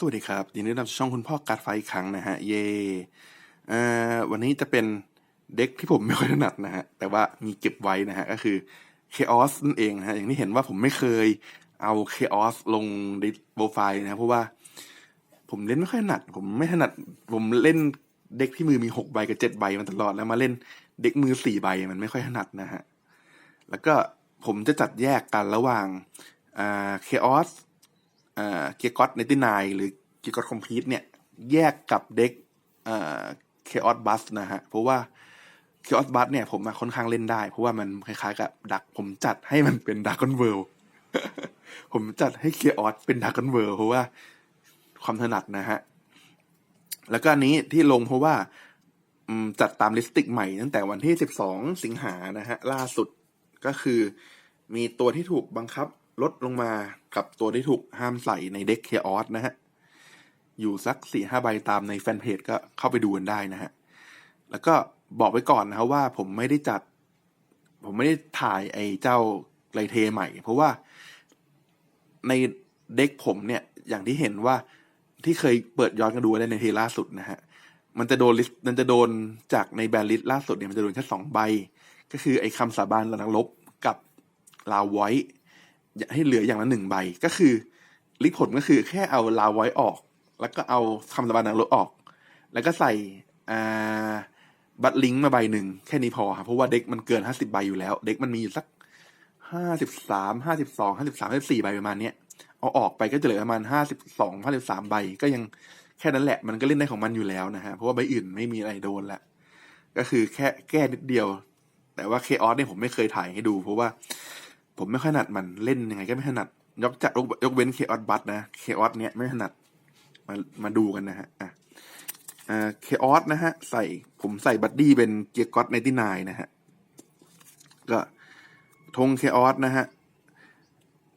สวัสดีครับยินดีต้อนรับช่องคุณพ่อการดไฟครั้งนะฮะ เย่อ่อวันนี้จะเป็นเด็กที่ผมไม่ค่อยถนัดนะฮะ แต่ว่ามีเก็บไว้นะฮะ ก็คือ Chaos นั่นเองนะฮะ อย่างที่เห็นว่าผมไม่เคยเอา Chaos ลงในโปรไฟล์นะเพราะว่า ผมเล่นไม่ค่อยถนัด ผมไม่ถนัด ผมเล่นเด็กที่มือมีหกใบกับเจ็ดใบมาตลอด แล้วมาเล่นเด็กมือสี่ใบมันไม่ค่อยถนัดนะฮะ แล้วก็ผมจะจัดแยกกันระหว่างอ่า Chaos เกียร์ก็อตในตินายหรือเกียร์ก็อตคอมพลีทเนี่ย แยกกับเด็กอ่าเคออสบัสนะฮะ เพราะว่าเคออสบัสเนี่ยผมค่อนข้างเล่นได้ เพราะว่ามันคล้ายๆกับดัก ผมจัดให้มันเป็นดักกอนเวิลผมจัดให้เคออสเป็นดักกอนเวิลเพราะว่าความถนัดนะฮะ แล้วก็อันนี้ที่ลงเพราะว่าจัดตามลิสติกใหม่ตั้งแต่วันที่ 12 สิงหานะฮะ ล่าสุดก็คือมีตัวที่ถูกบังคับ ลดลงมากับตัวที่ถูกห้ามใส่ในเด็กเคออสนะฮะ อยู่สักสี่ห้าใบตามในแฟนเพจก็เข้าไปดูกันได้นะฮะ แล้วก็บอกไว้ก่อนนะครับว่าผมไม่ได้จัด ผมไม่ได้ถ่ายไอ้เจ้าไลเทใหม่ เพราะว่าในเด็กผมเนี่ย อย่างที่เห็นว่าที่เคยเปิดย้อนกันดูได้ในเทล่าสุดนะฮะ มันจะโดนลิสต์มันจะโดนจากในแบนลิสต์ล่าสุดเนี่ยมันจะโดนแค่สองใบ ก็คือไอ้คำสาบานระนักลบกับลาวไว้ ให้เหลืออย่างละหนึ่งใบก็คือลิผลก็คือแค่เอาลาไว้ออก แล้วก็เอาคำสบานนักลบออก แล้วก็ใส่อ่าบัตรลิงมาใบหนึ่งแค่นี้พอครับเพราะว่าเด็กมันเกินห้าสิบใบอยู่แล้ว เด็กมันมีอยู่สักห้าสิบสามห้าสิบสองห้าสิบสามห้าสิบสี่ใบประมาณเนี้ยเอาออกไปก็จะเหลือประมาณห้าสิบสองห้าสิบสามใบก็ยังแค่นั้นแหละมันก็เล่นได้ของมันอยู่แล้วนะฮะเพราะว่าใบอื่นไม่มีอะไรโดนละก็คือแค่แก้นิดเดียว แต่ว่าเคออสเนี่ยผมไม่เคยถ่ายให้ดู เพราะว่า ผมไม่ค่อยถนัดมันเล่นยังไงก็ไม่ถนัด ยกจากยกเว้นเคออสบัตนะเคออสเนี่ยไม่ถนัด มามาดูกันนะฮะอะอ่าเคออสนะฮะ ใส่ผมใส่บัดดี้เป็นเกียร์ก็อตในที่นายนะฮะ ก็ธงเคออสนะฮะ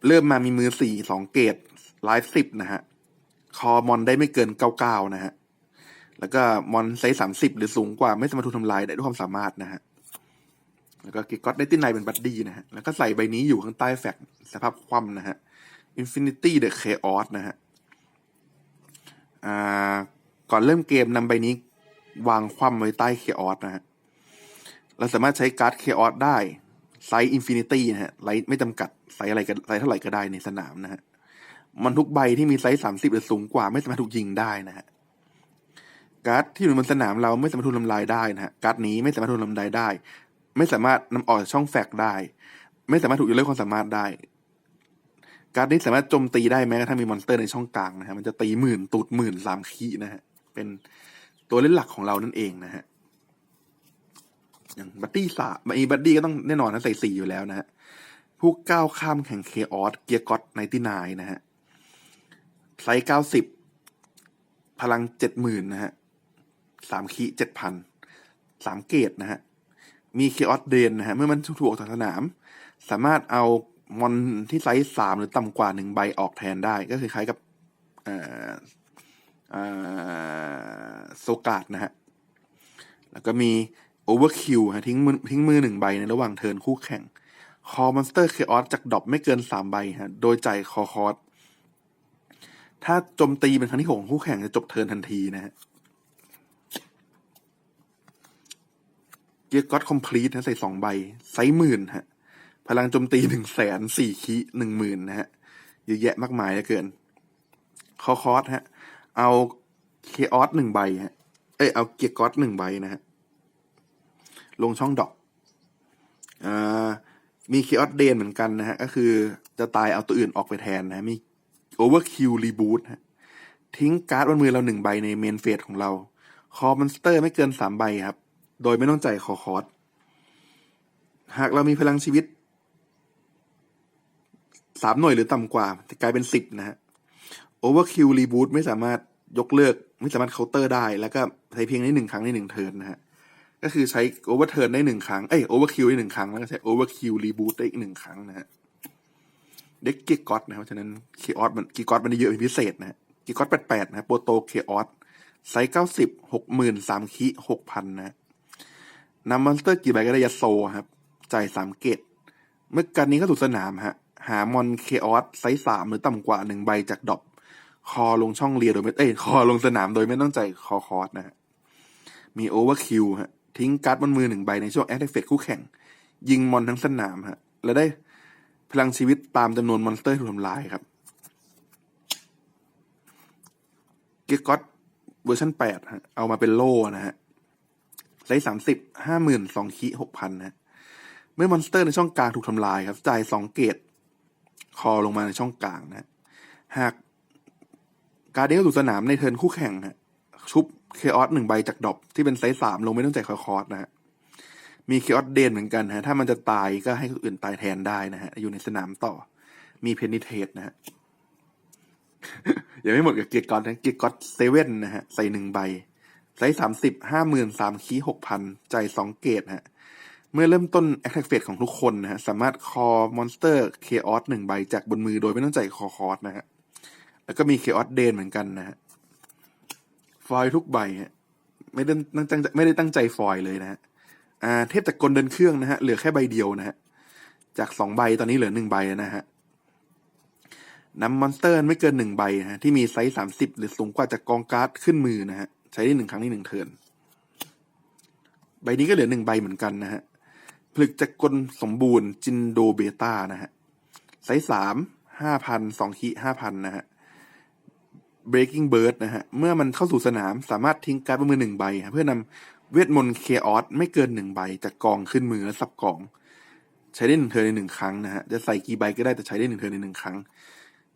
เริ่มมามีมือสี่สองเกตไลฟ์สิบนะฮะ คอมอนได้ไม่เกินเก้าเก้านะฮะ แล้วก็มอนไซส์สามสิบหรือสูงกว่าไม่สามารถถูกทำลายได้ด้วยความสามารถนะฮะ แล้วก็กิก็อตได้ที่ในเป็นบัดดี้นะฮะ แล้วก็ใส่ใบนี้อยู่ข้างใต้แฟกสภาพคว่ำนะฮะ Infinity the Chaos นะฮะอ่าก่อนเริ่มเกมนำใบนี้วางคว่ำไว้ใต้ Chaos นะฮะ เราสามารถใช้การ์ด Chaos ได้ ไซส์ Infinity นะฮะไซส์ไม่จำกัด ไซส์อะไรก็ไซส์เท่าไหร่ก็ได้ในสนามนะฮะ มันทุกใบที่มีไซส์สามสิบหรือสูงกว่าไม่สามารถถูกยิงได้นะฮะการ์ดที่อยู่บนสนามเราไม่สามารถถูกทำลายได้นะฮะการ์ดนี้ไม่สามารถถูกทำลายได้ ไม่สามารถนำออกจากช่องแฟกได้ ไม่สามารถถูกยกเลิกความสามารถได้ การ์ดนี้สามารถโจมตีได้แม้กระทั่งมีมอนสเตอร์ในช่องกลางนะฮะมันจะตีหมื่นตูดหมื่นสามขีนะฮะเป็นตัวเล่นหลักของเรานั่นเองนะฮะอย่างบัตตี้สาไอ้บัตตี้ก็ต้องแน่นอนนะใส่สี่อยู่แล้วนะฮะผู้ก้าวข้ามแข่งเคออสเกียร์ก็อตไนตี้นายนะฮะไซส์เก้าสิบพลังเจ็ดหมื่นนะฮะสามขีเจ็ดพันสามเกตนะฮะ มีเคออสเดนนะฮะเมื่อมันถูกออกจากสนาม สามารถเอามอนที่ไซส์สามหรือต่ำกว่าหนึ่งใบออกแทนได้ ก็คือคล้ายกับอ่อโซกาดนะฮะ แล้วก็มีโอเวอร์คิวฮะทิ้งมือทิ้งมือหนึ่งใบในระหว่างเทินคู่แข่ง คอมอนสเตอร์เคออสจากดอปไม่เกินสามใบฮะ โดยจ่ายคอคอสถ้าโจมตีเป็นครั้งที่หกคู่แข่งจะจบเทินทันทีนะฮะ เกียร์ก็อตคอมพลีทนะใส่สองใบ ไซส์หมื่นฮะ พลังโจมตีหนึ่งแสนสี่คีหนึ่งหมื่นนะฮะ เยอะแยะมากมายเหลือเกิน คอคอร์สฮะ เอาเคออสหนึ่งใบฮะ เอ้ยเอาเกียร์ก็อตหนึ่งใบนะฮะ ลงช่องดอกอ่ามีเคออสเดนเหมือนกันนะฮะ ก็คือจะตายเอาตัวอื่นออกไปแทนนะ มีโอเวอร์คิวรีบูทฮะ ทิ้งการ์ดบนมือเราหนึ่งใบในเมนเฟสของเรา คอมอนสเตอร์ไม่เกินสามใบครับ โดยไม่ต้องจ่ายคอคอร์สหากเรามีพลังชีวิตสามหน่วยหรือต่ำกว่า จะกลายเป็นสิบนะฮะโอเวอร์คิวรีบูทไม่สามารถยกเลิก ไม่สามารถเคาน์เตอร์ได้ แล้วก็ใช้เพียงได้หนึ่งครั้งในหนึ่งเทิร์นนะฮะก็คือใช้โอเวอร์เทิร์นได้หนึ่งครั้งเอ้ยโอเวอร์คิวได้หนึ่งครั้ง แล้วก็ใช้โอเวอร์คิวรีบูทได้อีกหนึ่งครั้งนะฮะเด็กเกียร์กอตนะครับฉะนั้นเคออสมันเกีกอตมันเยอะเป็นพิเศษนะฮะเกีกอตแปดแปดนะโปรโตเคออสไซส์เก้าสิบหกหมื่นสามคีหกพันนะฮะ นำมอนสเตอร์กี่ใบก็ได้ยัดโซครับ จ่ายสามเกต เมื่อการนี้เขาสู่สนามฮะ หามอนเคออสไซส์สามหรือต่ำกว่าหนึ่งใบจากดอปคอลงช่องเรียโดยไม่เอ้ยคอลงสนามโดยไม่ต้องใจายคอคอสนะฮะ มีโอเวอร์คิวฮะ ทิ้งการ์ดบนมือหนึ่งใบในช่วงแอคเฟกคู่แข่ง ยิงมอนทั้งสนามฮะ และได้พลังชีวิตตามจำนวนมอนสเตอร์ถูกทำลายครับ เกก็ตเวอร์ชันแปดฮะ เอามาเป็นโล่นะฮะ ซส์สามสิบห้าหมื่นสองคีหกพันนะเมื่อมอนสเตอร์ในช่องกลางถูกทำลายครับ จ่ายสองเกตคอลงมาในช่องกลางนะ หากการเดนสู่สนามในเทิร์นคู่แข่งฮะชุบเคออสหนึ่งใบจากดอปที่เป็นไซส์สามลงไม่ต้องจ่ายคอคอร์สนะฮะมีเคออสเดนเหมือนกันฮะถ้ามันจะตายก็ให้คนอื่นตายแทนได้นะฮะ อยู่ในสนามต่อ มีเพนิเทสนะฮะยังไม่หมดกับเกียร์กอตนะเกียร์กอตเซเว่นนะฮะ ใส่หนึ่งใบ ไซส์สามสิบห้าหมื่นสามคีหกพันใจสองเกตฮะ เมื่อเริ่มต้นแอคแท็กเฟสของทุกคนนะฮะ สามารถคอมอนสเตอร์เคออสหนึ่งใบจากบนมือโดยไม่ต้องจ่ายคอคอร์สนะฮะ แล้วก็มีเคออสเดนเหมือนกันนะฮะ ฟอยทุกใบฮะ ไม่ได้ตั้งใจไม่ได้ตั้งใจฟอยเลยนะฮะ อ่า เทพจากกลเดินเครื่องนะฮะ เหลือแค่ใบเดียวนะฮะ จากสองใบตอนนี้เหลือหนึ่งใบนะฮะนำมอนสเตอร์ไม่เกินหนึ่งใบนะฮะที่มีไซส์สามสิบหรือสูงกว่าจากกองการ์ดขึ้นมือนะฮะ ใช้ได้หนึ่งครั้งในหนึ่งเทิร์นใบนี้ก็เหลือหนึ่งใบเหมือนกันนะฮะผลึกจากกลสมบูรณ์จินโดเบต้านะฮะไซส์สามห้าพันสองขีห้าพันนะฮะ breaking bird นะฮะ เมื่อมันเข้าสู่สนามสามารถทิ้งการ์ดบนมือหนึ่งใบ เพื่อนำเวทมนต์เคออสไม่เกินหนึ่งใบจากกองขึ้นมือและสับกอง ใช้ได้หนึ่งเทิร์นในหนึ่งครั้งนะฮะ จะใส่กี่ใบก็ได้แต่ใช้ได้หนึ่งเทิร์นในหนึ่งครั้ง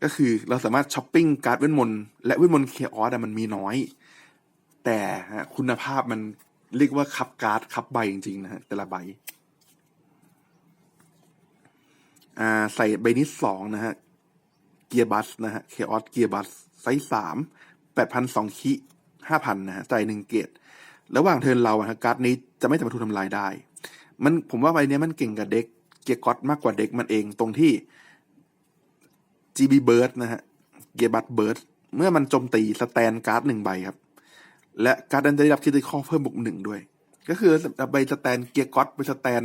ก็คือเราสามารถช้อปปิ้งการ์ดเวทมนต์และเวทมนต์เคออสมันมีน้อย แต่ฮะคุณภาพมันเรียกว่าคับการ์ดคับใบจริง ๆ นะฮะแต่ละใบอ่าใส่ใบนี้สองนะฮะ เกียร์บัสนะฮะเคออสเกียร์บัสไซส์สามแปดพันสองคิห้าพันนะฮะจ่ายหนึ่งเกตระหว่างเทินเราอะฮะการ์ดนี้จะไม่สามารถถูกทำลายได้ มันผมว่าใบเนี้ยมันเก่งกับเด็กเกียร์ก็อตมากกว่าเด็กมันเองตรงที่ GB Bird นะฮะเกียร์บัสเบิร์ดเมื่อมันโจมตีสแตนการ์ดหนึ่งใบครับ และการ์ดนั้นได้รับคิดข้อเพิ่มบวกหนึ่งด้วย ก็คือใบสแตนเกียร์ก็อตไปสแตน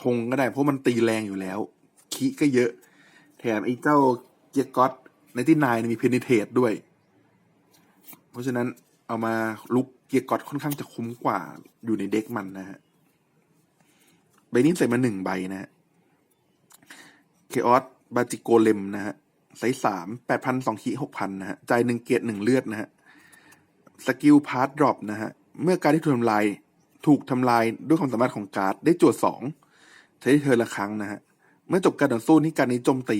ธงก็ได้ เพราะมันตีแรงอยู่แล้วคีก็เยอะ แถมไอ้เจ้าเกียร์ก็อตในที่นายมีเพนิเทตด้วย เพราะฉะนั้นเอามาลุกเกียร์ก็อตค่อนข้างจะคุ้มกว่าอยู่ในเด็กมันนะฮะใบนี้ใส่มาหนึ่งใบนะฮะเคออสบาจิโกเลมนะฮะไซส์สามแปดพันสองขีหกพันนะฮะใจหนึ่งเกียร์หนึ่งเลือดนะฮะ สกิลพาร์ทดรอปนะฮะ เมื่อการที่ถูกทำลายถูกทำลายด้วยความสามารถของการ์ดได้จวดสองใช้ได้เธอละครั้งนะฮะ เมื่อจบการต่อสู้นี่การนี้โจมตี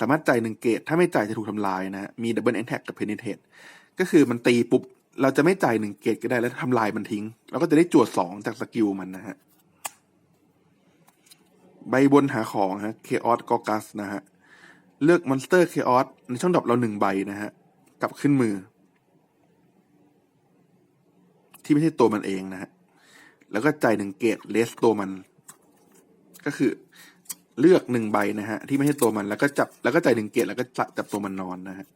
สามารถจ่ายหนึ่งเกตถ้าไม่จ่ายจะถูกทำลายนะฮะ มีดับเบิลแอนแท็กกับเพนิเทตก็คือมันตีปุ๊บ เราจะไม่จ่ายหนึ่งเกตก็ได้แล้วทำลายมันทิ้ง เราก็จะได้จวดสองจากสกิลมันนะฮะ ใบบนหาของฮะเคออสกอกัสนะฮะ เลือกมอนสเตอร์เคออสในช่องดรอปเราหนึ่งใบนะฮะ กลับขึ้นมือ ที่ไม่ใช่ตัวมันเองนะฮะแล้วก็จ่ายหนึ่งเกตเลสตัวมัน ก็คือเลือกหนึ่งใบนะฮะ ที่ไม่ใช่ตัวมันแล้วก็จับแล้วก็จ่ายหนึ่งเกตแล้วก็จับตัวมันนอนนะฮะ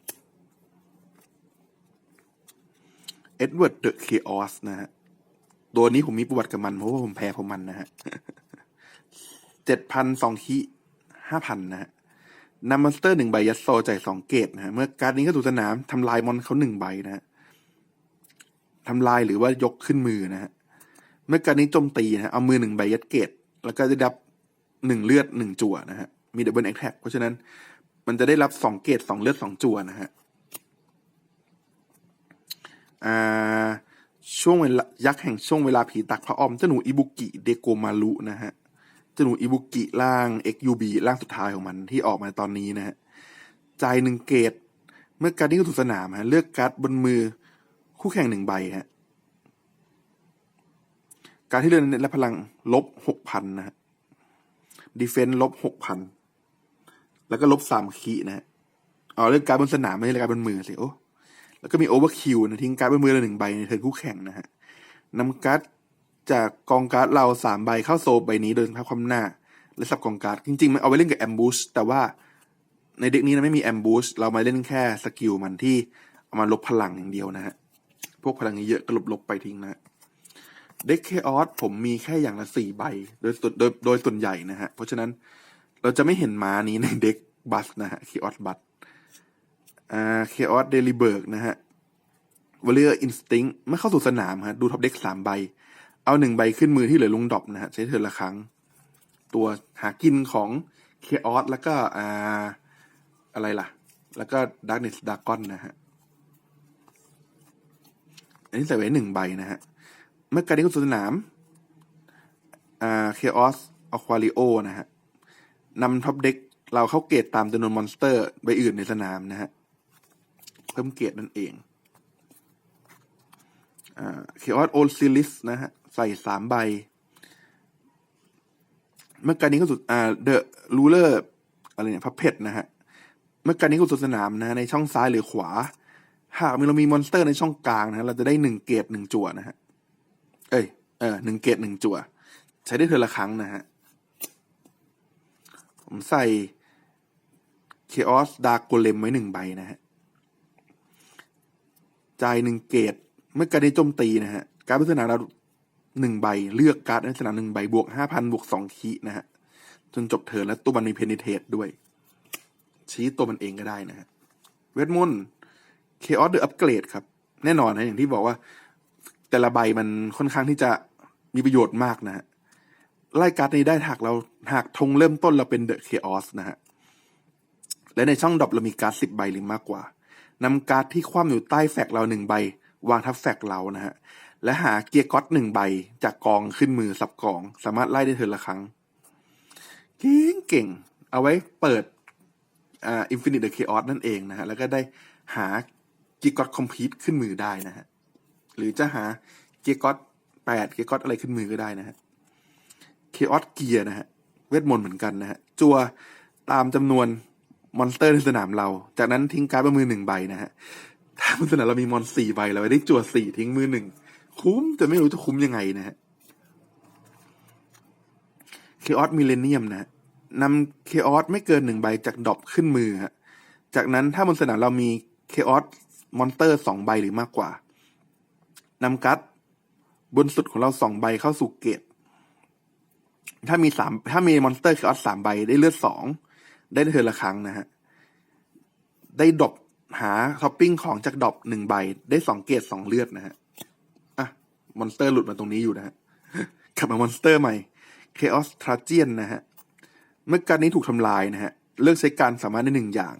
เอ็ดเวิร์ดเดอะเคออสนะฮะตัวนี้ผมมีประวัติกับมันเพราะว่าผมแพ้เพมันนะฮะเจ็ดพันสองคีห้าพันนะฮะนำมอนสเตอร์หนึ่งใบยัดโซจ่ายสองเกตนะฮะเมื่อการดนี้เข้าสู่สนามทำลายมอนเขาหนึ่งใบนะฮะ ทำลายหรือว่ายกขึ้นมือนะฮะเมื่อการนี้โจมตีนะเอามือหนึ่งใบยัดเกต แล้วก็จะดับหนึ่งเลือดหนึ่งจั่วนะฮะมีดับเบิลแอคแท็กเพราะฉะนั้นมันจะได้รับสองเกตสองเลือดสองจั่วนะฮะอ่าช่วงเวลายักษ์แห่งช่วงเวลาผีตักพระออมเจ้าหนูอิบุกิเดโกมารุนะฮะเจ้าหนูอิบุกิร่าง XUB ร่างสุดท้ายของมันที่ออกมาตอนนี้นะฮะจ่ายหนึ่งเกต เมื่อการนี้เข้าสู่สนามฮะเลือกการ์ดบนมือ คู่แข่งหนึ่งใบฮะ การที่เลือนและพลังลบหกพันนะฮะดีเฟนส์ลบหกพันแล้วก็ลบสามขีนะฮะอ๋อเลือกการบนสนามไม่ใช่เลือการบนมือสิโอ้แล้วก็มีโอเวอร์คิวนะทิ้งการ์ดบนมือละหนึ่งใบในเทิร์นคู่แข่งนะฮะนำการ์ดจากกองการ์ดเราสามใบเข้าโซใบนี้โดยภาพความหน้า และสับกองการ์ดจริงๆ มันเอาไว้เล่นกับแอมบูชแต่ว่าในเด็กนี้นะไม่มีแอมบูชเรามาเล่นแค่สกิลมันที่เอามาลบพลังอย่างเดียวนะฮะ พวกพลังเยอะก็ลบๆไปทิ้งนะเด็กเคออสผมมีแค่อย่างละสี่ใบ โดยส่วนโดยโดยส่วนใหญ่นะฮะ เพราะฉะนั้นเราจะไม่เห็นม้านี้ในเด็กบัสนะฮะเคออสบัสอ่าเคออสเดลิเบิร์กนะฮะวอลเลอร์อินสติ้งเมื่อเข้าสู่สนามฮะดูท็อปเด็กสามใบ เอาหนึ่งใบขึ้นมือที่เหลือลงดรอปนะฮะใช้เทิร์นละครั้ง ตัวหากินของเคออสแล้วก็อ่าอะไรล่ะ แล้วก็ดาร์กเนสดากอนนะฮะ อันนี้ใส่ไว้หนึ่งใบนะฮะเมื่อการนี้เข้าสู่สนามอ่าเคออสอควาริโอนะฮะนำท็อปเด็กเราเข้าเกตตามจำนวนมอนสเตอร์ใบอื่นในสนามนะฮะเพิ่มเกตนั่นเองอ่าเคออสโอซิลิสนะฮะ ใส่สามใบ เมื่อการนี้เข้าสู่อ่าเดอะรูเลอร์อะไรเนี่ยพับเพชนะฮะ เมื่อการนี้เข้าสู่สนามนะฮะในช่องซ้ายหรือขวา หากมีเรามีมอนสเตอร์ในช่องกลางนะเราจะได้หนึ่งเกตหนึ่งจั่วนะฮะ เอ้ย เออหนึ่งเกตหนึ่งจั่ว ใช้ได้เทอละครั้งนะฮะ ผมใส่เคออสดาร์กโกเลมไว้หนึ่งใบนะฮะ จ่ายหนึ่งเกตเมื่อการได้โจมตีนะฮะ การพิจารณาเราหนึ่งใบ เลือกการ์ดในสนามหนึ่งใบบวกห้าพันบวกสองคีนะฮะ จนจบเทิร์นแล้วตัวมันมีเพนิเทตด้วย ชี้ตัวมันเองก็ได้นะฮะ เวทมนต์ เคออสเดอะอัปเกรดครับ แน่นอนนะอย่างที่บอกว่า แต่ละใบมันค่อนข้างที่จะมีประโยชน์มากนะฮะไล่การ์ดนี้ได้หากเราหากธงเริ่มต้นเราเป็นเดอะเคออสนะฮะ และในช่องดรอปเรามีการ์ดสิบใบหรือมากกว่านำการ์ดที่คว่ำอยู่ใต้แฟกเราหนึ่งใบ วางทับแฟกเรานะฮะ และหาเกียร์ก๊อตหนึ่งใบ จากกองขึ้นมือสับกอง สามารถไล่ได้เทินละครั้ง เก่งเก่ง เอาไว้เปิดอ่าอินฟินิตเดอะเคออสนั่นเองนะฮะ แล้วก็ได้หา กียร์ก๊อตคอมพลีทขึ้นมือได้นะฮะ หรือจะหาเกียร์ก๊อตแปดเกียร์ก๊อตอะไรขึ้นมือก็ได้นะฮะเคออสเกียร์นะฮะ เวทมนต์เหมือนกันนะฮะ จัวตามจำนวนมอนสเตอร์ในสนามเรา จากนั้นทิ้งการ์ดบนมือหนึ่งใบนะฮะ ถ้าบนสนามเรามีมอนสี่ใบเราได้จัวสี่ทิ้งมือหนึ่ง คุ้มแต่ไม่รู้จะคุ้มยังไงนะฮะเคออสมิเลเนียมนะฮะนำเคออสไม่เกินหนึ่งใบจากดอปขึ้นมือฮะ จากนั้นถ้าบนสนามเรามีเคออส มอนสเตอร์สองใบหรือมากกว่านำการ์ดบนสุดของเราสองใบเข้าสู่เกต ถ้ามีสามถ้ามีมอนสเตอร์เคออสสามใบได้เลือดสองได้เทิร์ละครั้งนะฮะ ได้ดรอปหาท็อปปิ้งของจากดรอปหนึ่งใบ ได้สองเกตสองเลือดนะฮะ อะ มอนสเตอร์หลุดมาตรงนี้อยู่นะฮะกลับมามอนสเตอร์ใหม่ Chaos t r a g i a n นะฮะ เมื่อการนี้ถูกทำลายนะฮะ เลือกใช้การสามารถได้หนึ่งอย่าง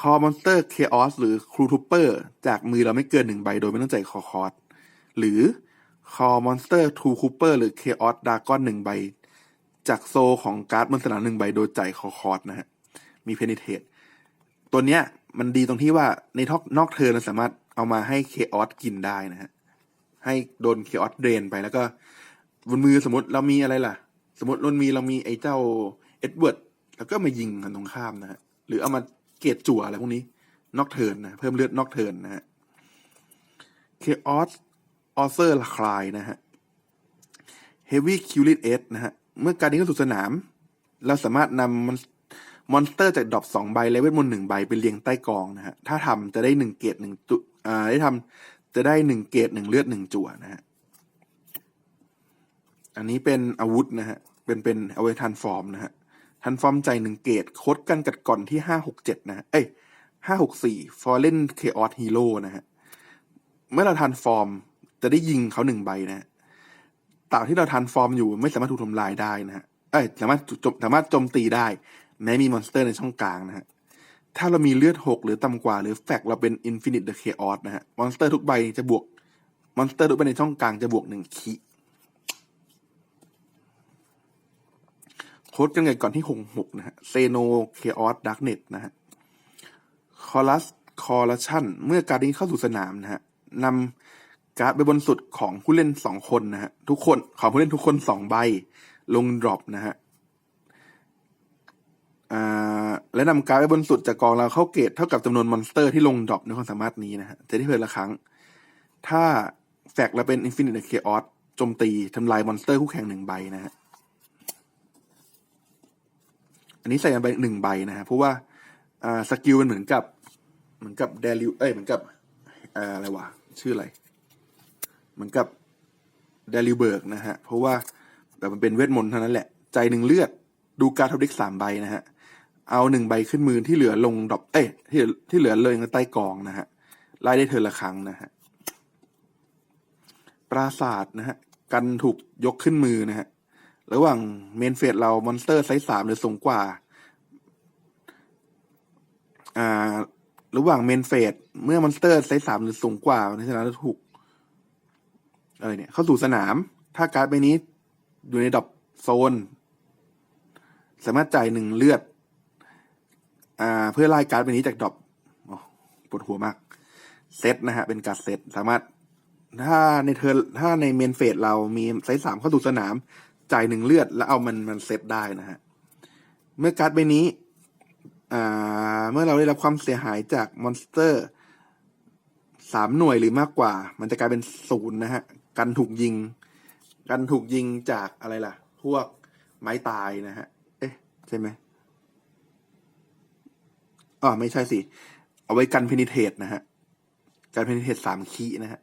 คอมอนสเตอร์ Chaos หรือครูทูเปอร์จากมือเราไม่เกินหนึ่งใบโดยไม่ต้องจ่ายคอคอร์สหรือคอมอนสเตอร์ทูคูเปอร์หรือ Chaos d r a g o n หนึ่งใบ จากโซของการ์ดบนสนามหนึ่งใบโดยจ่ายคอคอร์สนะฮะ มีเพนิเทตตัวเนี้ยมันดีตรงที่ว่าในทอกนอกเทิร์เราสามารถเอามาให้เคออสกินได้นะฮะ ให้โดนเคออสเดรนไปแล้วก็บนมือสมมติเรามีอะไรล่ะ สมมติเรามีเรามีไอ้เจ้าเอ็ดเวิร์ดแล้วก็มายิงกันตรงข้ามนะฮะหรือเอามา เกตจั่วอะไรพวกนี้ นอกเทิร์นนะ เพิ่มเลือดนอกเทิร์นนะฮะเคออสออเซอร์คลายนะฮะเฮฟวี่คิวลิตเอสนะฮะ เมื่อการนี้เข้าสู่สนาม เราสามารถนำมันมอนสเตอร์จากดรอปสองใบ และเวทมนต์หนึ่งใบไปเรียงใต้กองนะฮะ ถ้าทำจะได้หนึ่งเกตหนึ่งจุอ่าได้ทำจะได้หนึ่งเกตหนึ่งเลือดหนึ่งจั่วนะฮะ อันนี้เป็นอาวุธนะฮะ เป็นเป็นเอาไว้ทันฟอร์มนะฮะ ทันฟอร์มใจหนึ่งเกตโคดกันกัดก่อนที่ห้าหกเจ็ดนะ เอ้ยห้าหกสี่ฟอร์เรนเคออสฮีโร่นะฮะ เมื่อเราทันฟอร์มจะได้ยิงเขาหนึ่งใบนะต่างที่เราทันฟอร์มอยู่ไม่สามารถถูกทำลายได้นะฮะ เอ้ยสามารถจมสามารถโจมตีได้ แม้มีมอนสเตอร์ในช่องกลางนะฮะ ถ้าเรามีเลือดหกหรือต่ำกว่าหรือแฟกเราเป็นอินฟินิตเดอะเคออสนะฮะ มอนสเตอร์ทุกใบจะบวก มอนสเตอร์ทุกใบในช่องกลางจะบวกหนึ่งคี โค้ดกันไงก่อนที่หกหกนะฮะเซโนเคออสดักเน็ตนะฮะคอรัสคอร์ชันเมื่อการนี้เข้าสู่สนามนะฮะนำการ์ดไปบนสุดของผู้เล่นสองคนนะฮะทุกคนของผู้เล่นทุกคนสองใบลงดรอปนะฮะอ่าและนำการ์ดไปบนสุดจากกองเราเข้าเกตเท่ากับจำนวนมอนสเตอร์ที่ลงดรอปในความสามารถนี้นะฮะจะได้เพิ่มละครั้ง ถ้าแฟกเราเป็นอินฟินิตเคออสโจมตีทำลายมอนสเตอร์คู่แข่งหนึ่งใบนะฮะ อั นนี้ใส่ไปหนึ่งใบนะฮะเพราะว่าอ่าสกิลมันเหมือนกับ เหมือนกับเดลิวเอ้ยเหมือนกับอะไรวะชื่ออะไร เหมือนกับเดลิวเบิร์กนะฮะเพราะว่าแบบมันเป็นเวทมนต์เท่านั้นแหละ ใจหนึ่งเลือดดูการทับด็กสามใบนะฮะเอาหนึ่งใบขึ้นมือที่เหลือลงดรอปเอ้ยที่ที่เหลือเลยใต้กองนะฮะไล่ได้เธอละครั้งนะฮะปราศาสตร์นะฮะกันถูกยกขึ้นมือนะฮะ ระหว่างเมนเฟสเรามอนสเตอร์ไซส์สามหรือสูงกว่า อ่า ระหว่างเมนเฟสเมื่อมอนสเตอร์ไซส์สามหรือสูงกว่าในชนะถูกอะไรเนี่ย เข้าสู่สนาม ถ้าการ์ดใบนี้อยู่ในดรอปโซน สามารถจ่ายหนึ่งเลือด อ่า เพื่อไล่การ์ดใบนี้จากดรอปปวดหัวมาก เซตนะฮะ เป็นการ์ดเซตสามารถถ้าในเทอร์ถ้าในเมนเฟสเรามีไซส์สามเข้าสู่สนาม จ่ายหนึ่งเลือด แล้วเอามันมันเซตได้นะฮะ เมื่อการ์ดใบนี้อ่าเมื่อเราได้รับความเสียหายจากมอนสเตอร์สามหน่วยหรือมากกว่า มันจะกลายเป็นศูนย์นะฮะ กันถูกยิง กันถูกยิงจากอะไรล่ะ พวกไม้ตายนะฮะ เอ๊ะ ใช่ไหมอ๋อไม่ใช่สิ เอาไว้กันเพนิเทตนะฮะ การเพนิเทตสามคีนะฮะ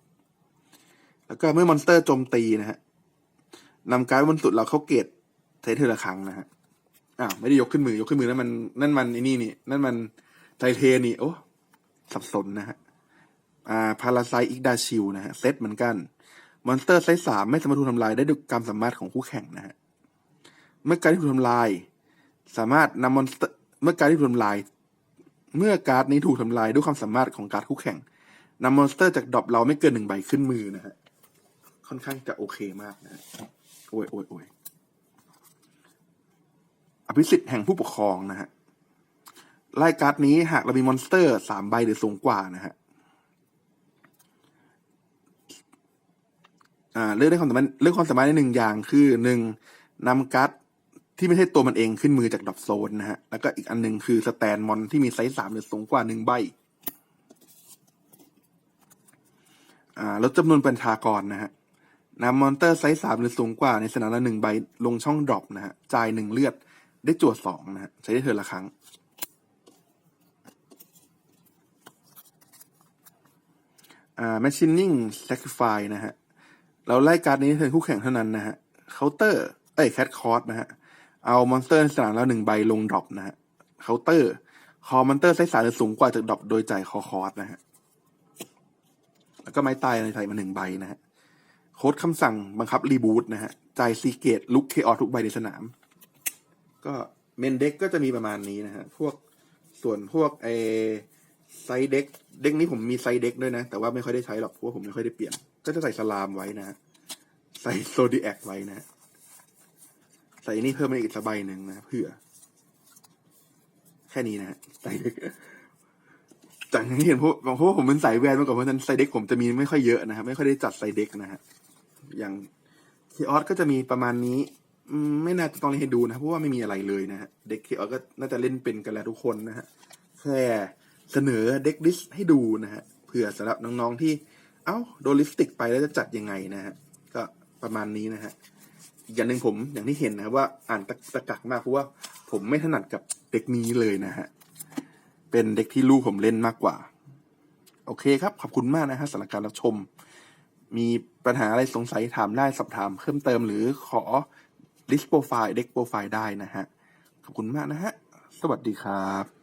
แล้วก็เมื่อมอนสเตอร์โจมตีนะฮะ นำการ์ดบนสุดเราเข้าเกตใช้เธอละครั้งนะฮะอ้าวไม่ได้ยกขึ้นมือยกขึ้นมือนั่นมันนั่นมันไอ้นี่นี่นั่นมันไทเทนี่ โอ้สับสนนะฮะอ่าพาราไซอิกดาชิลนะฮะเซตเหมือนกัน มอนสเตอร์ไซส์สามไม่สามารถถูกทำลายได้ด้วยการสามารถของคู่แข่งนะฮะเมื่อการที่ถูกทำลาย สามารถนำมอนสเตอร์เมื่อการที่ถูกทำลาย เมื่อการ์ดนี้ถูกทำลายด้วยความสามารถของการ์ดคู่แข่งนำมอนสเตอร์จากดรอปเราไม่เกินหนึ่งใบขึ้นมือนะฮะค่อนข้างจะโอเคมากนะฮะ โอ้ยโอ้ยโอ้ยอภิสิทธิ์แห่งผู้ปกครองนะฮะไล่การ์ดนี้หากเรามีมอนสเตอร์สามใบหรือสูงกว่านะฮะเลือกได้ความสามารถเลือกความสามารถได้หนึ่งอย่างคือหนึ่งนำการ์ดที่ไม่ใช่ตัวมันเองขึ้นมือจากดรอปโซนนะฮะ แล้วก็อีกอันหนึ่งคือสแตนมอนที่มีไซส์สามหรือสูงกว่าหนึ่งใบ อ่า ลดจำนวนประชากรนะฮะ นำมอนเตอร์ไซส์สามหรือสูงกว่าในสนามละหนึ่งใบลงช่องดรอปนะฮะจ่ายหนึ่งเลือดได้จวดสองนะฮะใช้ได้เธอละครั้ง อ่า machining sacrifice นะฮะ เราไล่การ์ดนี้เทิร์นคู่แข่งเท่านั้นนะฮะเคาน์เตอร์ เอ้ยแคทคอร์สนะฮะ เอามอนสเตอร์ในสนามแล้วหนึ่งใบลงดรอปนะฮะเคาน์เตอร์ คอมอนเตอร์ไซส์สามหรือสูงกว่าจากดรอปโดยจ่ายคอคอร์สนะฮะ แล้วก็ไม้ตายในไทยมาหนึ่งใบนะฮะ โค้ดคำสั่งบังคับรีบูตนะฮะจ่ายซีเกตลุกเคออทุกใบในสนาม ก็เมนเด็กก็จะมีประมาณนี้นะฮะ พวกส่วนพวกไอไซเด็กเด็กนี้ผมมีไซเด็กด้วยนะ แต่ว่าไม่ค่อยได้ใช้หรอกเพราะว่าผมไม่ค่อยได้เปลี่ยน ก็จะใส่สลามไว้นะฮะใส่โซดีแอคไว้นะฮะใส่นี่เพิ่มมาอีกสกใบหนึ่งนะเผื่อ แค่นี้นะฮะใส่เด็กจากที่เห็นพราะเพราะว่าผมเป็นสายแวนมาก่อนเพราะฉะนั้นไซเด็กผมจะมีไม่ค่อยเยอะนะครับไม่ค่อยได้จัดไซเด็กนะฮะ อย่างเคออสก็จะมีประมาณนี้ไม่น่าจะต้องเล่นให้ดูนะเพราะว่าไม่มีอะไรเลยนะฮะเด็กเคออสก็น่าจะเล่นเป็นกันแล้วทุกคนนะฮะแค่เสนอเด็กลิสให้ดูนะฮะเผื่อสำหรับน้องๆที่ เอ้าโดนลิสติกไปแล้วจะจัดยังไงนะฮะก็ประมาณนี้นะฮะอีกอย่างหนึ่งผมอย่างที่เห็นนะว่าอ่านตะตะกักมากเพราะว่าผมไม่ถนัดกับเด็กนี้เลยนะฮะเป็นเด็กที่ลูกผมเล่นมากกว่า โอเคครับ ขอบคุณมากนะฮะสำหรับการรับชม มีปัญหาอะไรสงสัยถามได้สอบถามเพิ่มเติมหรือขอ list profile deck profile ได้นะฮะ ขอบคุณมากนะฮะ สวัสดีครับ